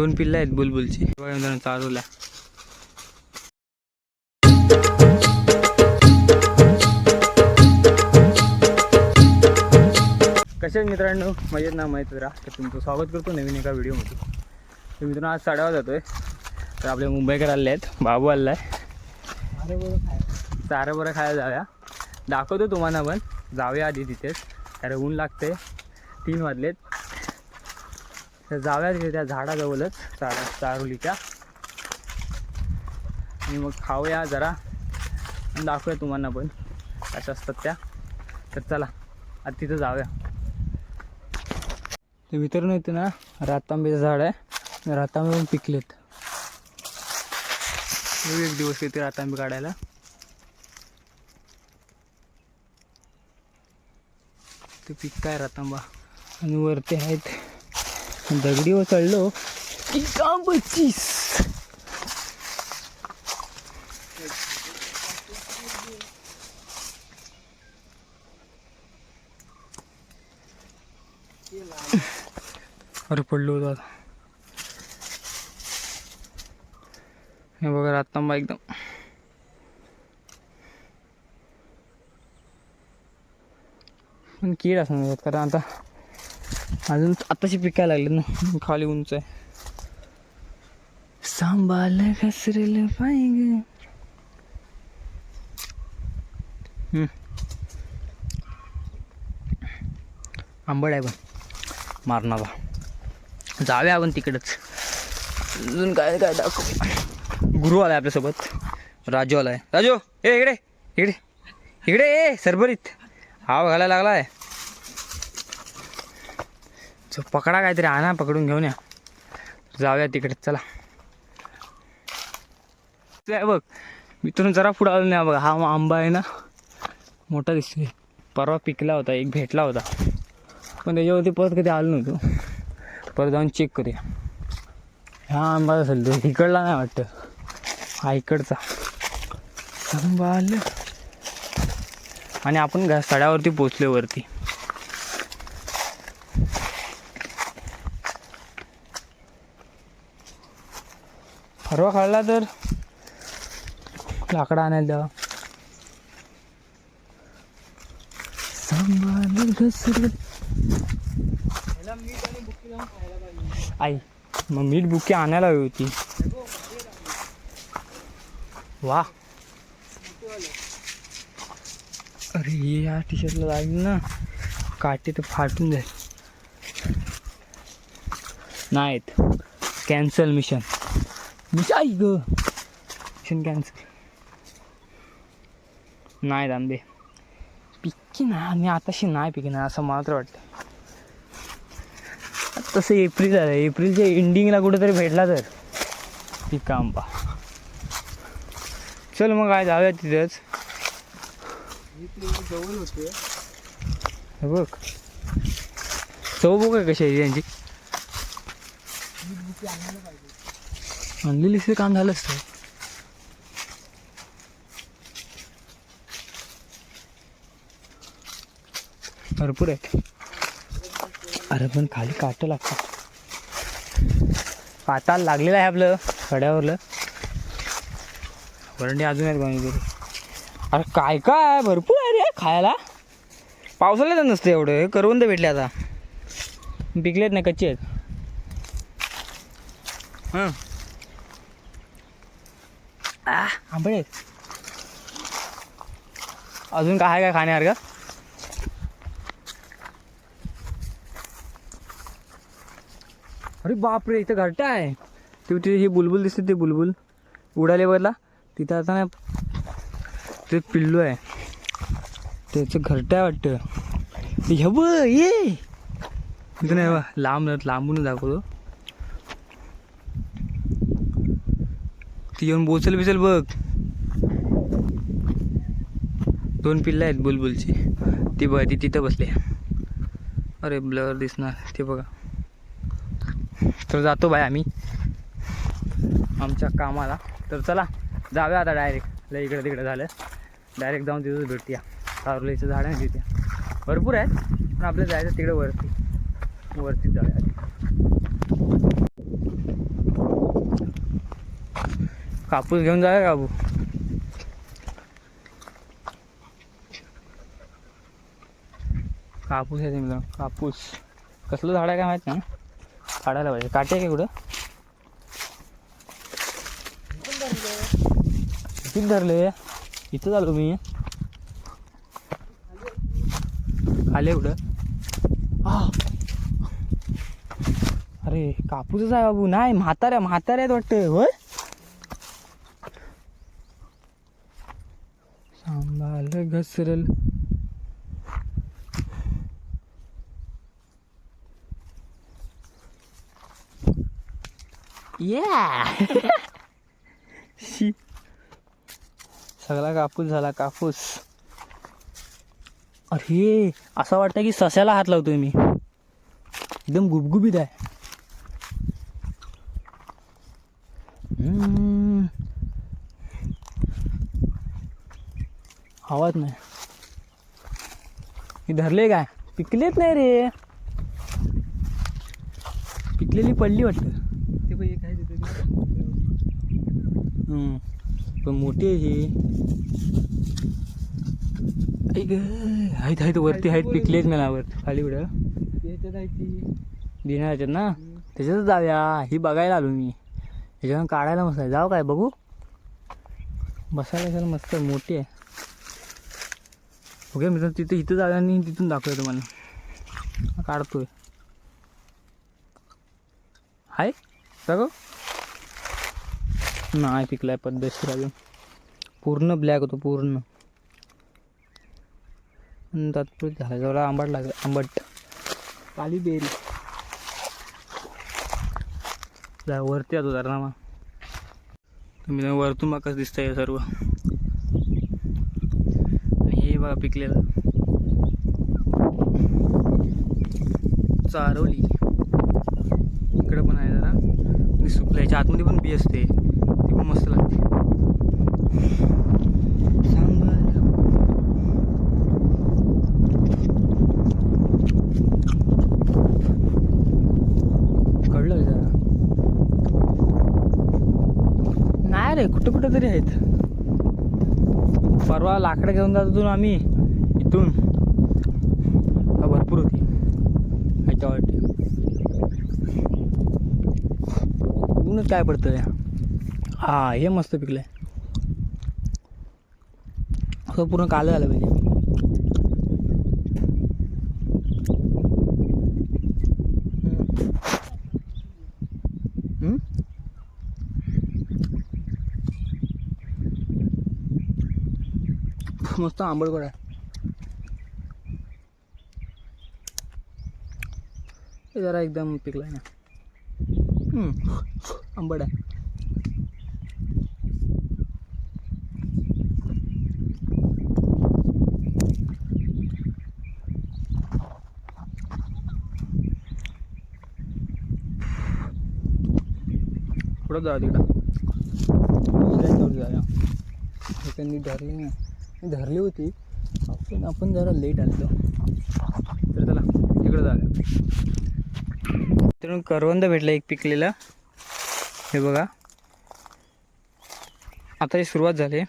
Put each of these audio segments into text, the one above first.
दोन पिल्लं आहेत बुलबुलची. बघा चारूला. कसे मित्रांनो? मजेत ना? माहीत राहा. तर तुमचं स्वागत करतो नवीन एका व्हिडिओमध्ये. तर मित्रांनो आज साडावा जातोय. तर आपले मुंबईकर आले आहेत बाबू आला आहे चारा बरं खायला जाऊया. दाखवतो तुम्हाला पण. जाऊया आधी तिथेच. कारण ऊन लागते तीन वाजलेत. तर जाऊया तिथे त्या झाडाजवळच चारा चारोलीच्या. आणि मग खाऊया जरा. दाखवूया तुम्हाला पण. कशा असतात त्या. तर चला आता तिथं जाऊया. ते मित्रांनो इथे ना रातांबेचं झाड आहे. रातांबे पण पिकलेत. एक दिवस येते रातांबे काढायला. ते पिक काय रातांबा. आणि वरती आहेत. दगडीवर चढलो की काम बच्चीस अरे पडलो होतो आता. हे बघा रातांबा एकदम. पण कीड असणार कारण आता अजून आताशी पिकायला लागले ना. खाली उंच आहे. सांभाळ घसरेल पाहिजे. आंबड आहे पण. मारणारा जावे आपण तिकडंच. अजून काय काय दाखव. गुरु आलाय आपल्यासोबत. राजू आला आहे राजू ए इकडे इकडे इकडे ए सरभरीत. हाव घालायला लागला आहे चल पकडा काहीतरी आणा पकडून घेऊन या. जाऊया तिकडे चला. ते बघ मित्रांनो जरा पुढं आलो नाही बघा हा आंबा आहे ना मोठा दिसतोय. परवा पिकला होता एक भेटला होता. पण त्याच्यावरती परत कधी आलो नव्हतो. परत जाऊन चेक करूया. हा आंबा असेल तो इकडला नाही वाटतं. हा इकडचा. आंबा आलं. आणि आपण घा सड्यावरती पोचलो वरती. हरवा खाल्ला तर? लाकडं आणायला आई मग मीठ बुके आणायला हवी होती. वा. अरे हे या टी शर्टला लागेल ना. काटे तर फाटून जाईल. नाहीत. कॅन्सल मिशन मिशन आई ग मिशन कॅन्सल नाही आंबे पिकी ना मी आताशी नाही पिकी ना असं मला तर वाटतं तसं एप्रिल आहे एप्रिलच्या एंडिंगला कुठेतरी भेटला तर पिका आंबा चल मग काय जाऊया तिथेच जवळ होते हे बघ चव बघ कशी आहे त्यांची आणलेली ते काम झालं असतं. भरपूर आहेत अरे पण खाली काट लागतात. काटाला लागलेलं आहे आपलं कड्यावरलं वरंडी अजून आहेत कोणीतरी अरे काय काय भरपूर आहे रे खायला. पावसाळ्यात नसतं एवढं करवंद भेटले आता. पिकलेत नाही कच्चे आहेत. हां. आंबळे आहेत अजून काय आहे काय खाण्यासारखं? अरे बापरे इथं घरटा आहे. ते तिथे हे बुलबुल दिसते ते बुलबुल. उडाले बघला तिथं आता ना ते पिल्लू आहे. त्याचं घरटं आहे वाटतं. हे बघ ये. इथं नाही बा लांब लांबून दाखवतो. ती येऊन बोचल बिचल बघ. दोन पिल्लं आहेत बुलबुलची. ती बघ ती तिथं बसली अरे ब्लर दिसणार. ते बघा. तर जातो बाय आम्ही. आमच्या कामाला. तर चला जाऊया आता डायरेक्ट लय इकडं तिकडं झालं. डायरेक्ट जाऊन तिथंच या तारुलीचं झाड आहे तिथे. भरपूर आहेत पण आपलं जायचं तिकडे वरती. वरतीच जाऊ आधी कापूस घेऊन जाऊया काबू कापूस आहे मित्रांनो कापूस. कसलं झाड आहे काय माहीत नाही काढायला पाहिजे. काटे आहे का कुठं? किती धरले. इथं झालो मी. आले कुठं? अरे कापूसच आहे बाबू. नाही म्हाताऱ्या म्हाताऱ्या आहेत वाटतं. होय? सांभाळ घसरल. या शी. सगळा कापूस झाला कापूस. अरे असं वाटतं की सस्याला हात लावतोय मी. एकदम गुबगुबीत आहे. आवाज नाही. ही धरले काय? पिकलेच नाही रे. पिकलेली पडली वाटतं. ते पण एक आहे. पण मोठी आहे ही. ऐक आहेत आहेत वरती आहेत पिकलेच मला वर खाली कुठं त्याच्यात आहे ती. दिना याच्यात ना? त्याच्यातच जाऊया. ही बघायला आलो मी. ह्याच्यावर काढायला मस्त आहे. जाऊ काय बघू? बसायला मस्त मोठी आहे. ओके मित्र तिथे इथं जागा आणि तिथून दाखवतो तुम्हाला. काढतोय. आहे बघू नाही पिकलाय पद्धतशीर अजून. पूर्ण ब्लॅक होतो पूर्ण. तात्पुरत झाला जवळ आंबट लागला आंबट. काली बेरी जा वरती येतो जरा मग तुम्ही वरतून मग कसं दिसतंय सर्व. बघा पिकलेलं. चारवली इकडं पण आहे जरा. मी सुकल्या याच्या आतमध्ये पण बी असते. ती पण मस्त लागते. सांग कळलं जरा नाही रे कुठं कुठं तरी आहेत. परवा लाकडं घेऊन जात होतो आम्ही इथून. भरपूर होती. ह्याच्यावरती ऊनच काय पडतं या? हा हे मस्त पिकलं असं पूर्ण कालं झालं पाहिजे. मस्त आंबट गोड आहे. जरा एकदम पिकला आहे ना. हम्म, आंबट आहे. पुढं जाऊ तिकडं. दुसऱ्या याच्यावर जाऊया. त्यांनी धरली नाही धरली होती. आपण आपण जरा लेट आलो तर चला तिकडं जाऊया. तर करवंद भेटलं एक पिकलेलं. हे बघा. आता ही सुरुवात झाली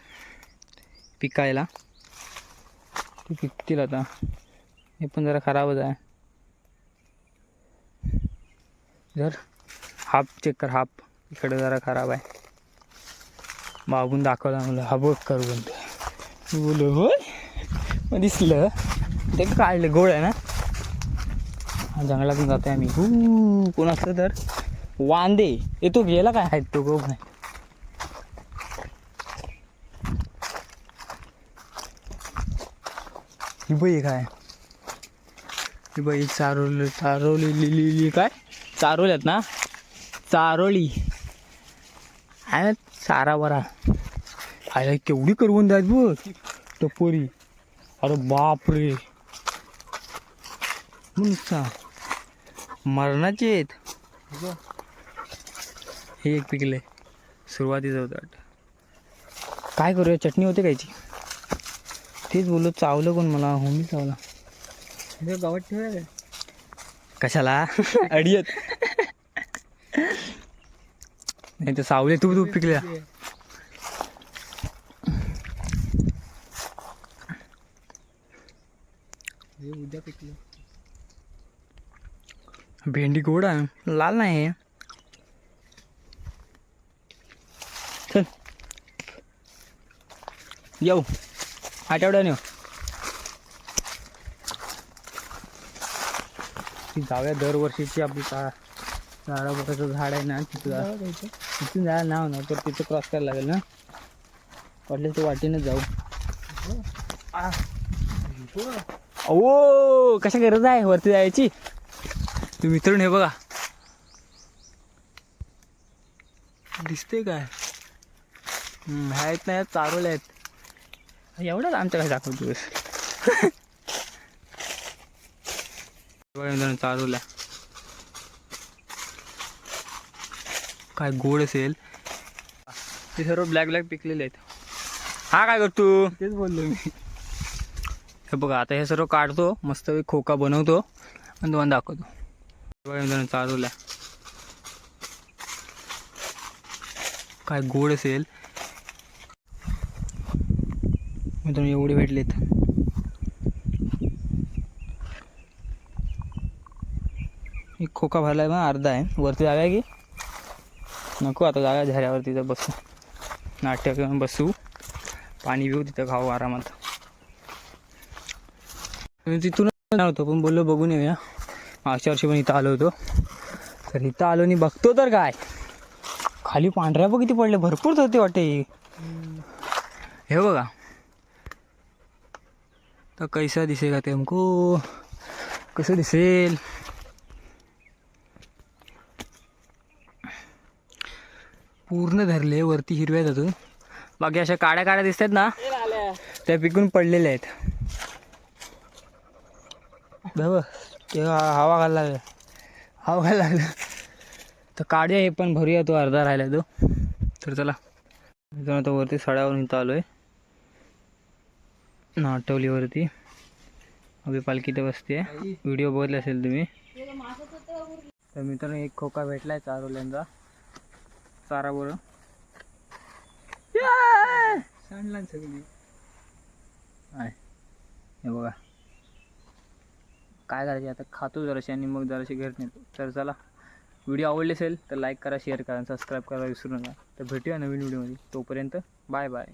पिकायला. ते पिकतील आता. हे पण जरा खराबच आहे. जर हाफ चेक कर हाफ. इकडे जरा खराब आहे. मागून दाखवला मला हा बघ करवंद. बोल होय? मग दिसलं. ते काढलं गोड आहे ना? जंगलातून जंगलातून जाते आम्ही. हू कोण असलं तर? वांदे. येतो गेला काय? आहेत तो गोग नाही ही बाई काय? ही बाई चारोली चारोली लिहिली काय? चारोल्यात ना? चारोळी आहे ना? चारा बरा आयला केवढी करवून आहेत बघ. टपोरी अरे बाप रे नुसता मरणाचे आहेत. हे एक पिकले. सुरुवातीचं होतं वाटतं. काय करूया? चटणी होते कायची तेच बोललो चावलं कोण मला? होमी चावला. हे गावात ठेवायला कशाला? अडियत. नाही तर सावले तू तू पिकल्या. उद्या पिकलं भेंडी गोड आहे. लाल नाही आहे. चल. येऊ. आठवड्याने येऊ. ती जाऊया दरवर्षीची आपली का झाडाबराचं झाड आहे ना तिथं. तिथून जायला नाव ना तर तिथं क्रॉस करायला लागेल ना. वाटलं तर वाटेनंच जाऊ. आ. ओ कशा गरज आहे वरती जायची? तुम्ही मित्रांनो हे बघा. दिसते काय? आहेत नाही चारोल्या आहेत. एवढंच आमच्या काय दाखवतो बघा मित्रांनो चारोल्या काय गोड असेल. ते सर्व ब्लॅक ब्लॅक पिकलेले आहेत. हा काय करतो? तेच बोललो मी. हे बघा आता हे सर्व काढतो मस्त खोका बनवतो आणि तुम्हाला दाखवतो. बघा मित्रांनो चालवल्या काय गोड असेल. मित्रांनो एवढे भेटलेत. एक खोका भरला आहे मग अर्धा आहे. वरती जागा आहे की? नको आता जागा झऱ्यावरती तिथं बसू. नाट्य घेऊन बसू. पाणी पिऊ तिथं खाऊ आरामात. तिथून येणार होतो पण बोललो बघून येऊया. मागच्या वर्षी पण इथं आलो होतो. तर इथं आलो आणि बघतो तर काय. खाली पांढऱ्या बघ किती पडले भरपूर होते वाटते. हे बघा. तर कैसा दिसेल का ते हमको कसं दिसेल? पूर्ण धरले वरती हिरव्या अजून बाकी अशा काड्या काड्या दिसतात ना त्या पिकून पडलेल्या आहेत. बघ ते हा- हवा घालायला लागला. हवा घालायला लागला. तर काढूया हे पण भरूया तो अर्धा राहिला तो. तर चला. मित्रांनो आता वरती सड्यावरून इथं आलो आहे नाटवलीवरती. अभि पालखी तर बसते व्हिडिओ बघितले असेल तुम्ही. तर मित्रांनो एक खोका भेटलाय चारोल्यांचा. चारा बरं. सांडला सगळी. आहे. हे बघा. काय करायचे आता खातो जराशी आणि मग जराशी घरी नेतो. तर चला व्हिडिओ आवडले असेल तर लाईक करा शेअर करा सबस्क्राईब करा विसरू नका. तर भेटूया नवीन व्हिडिओमध्ये. तोपर्यंत बाय बाय.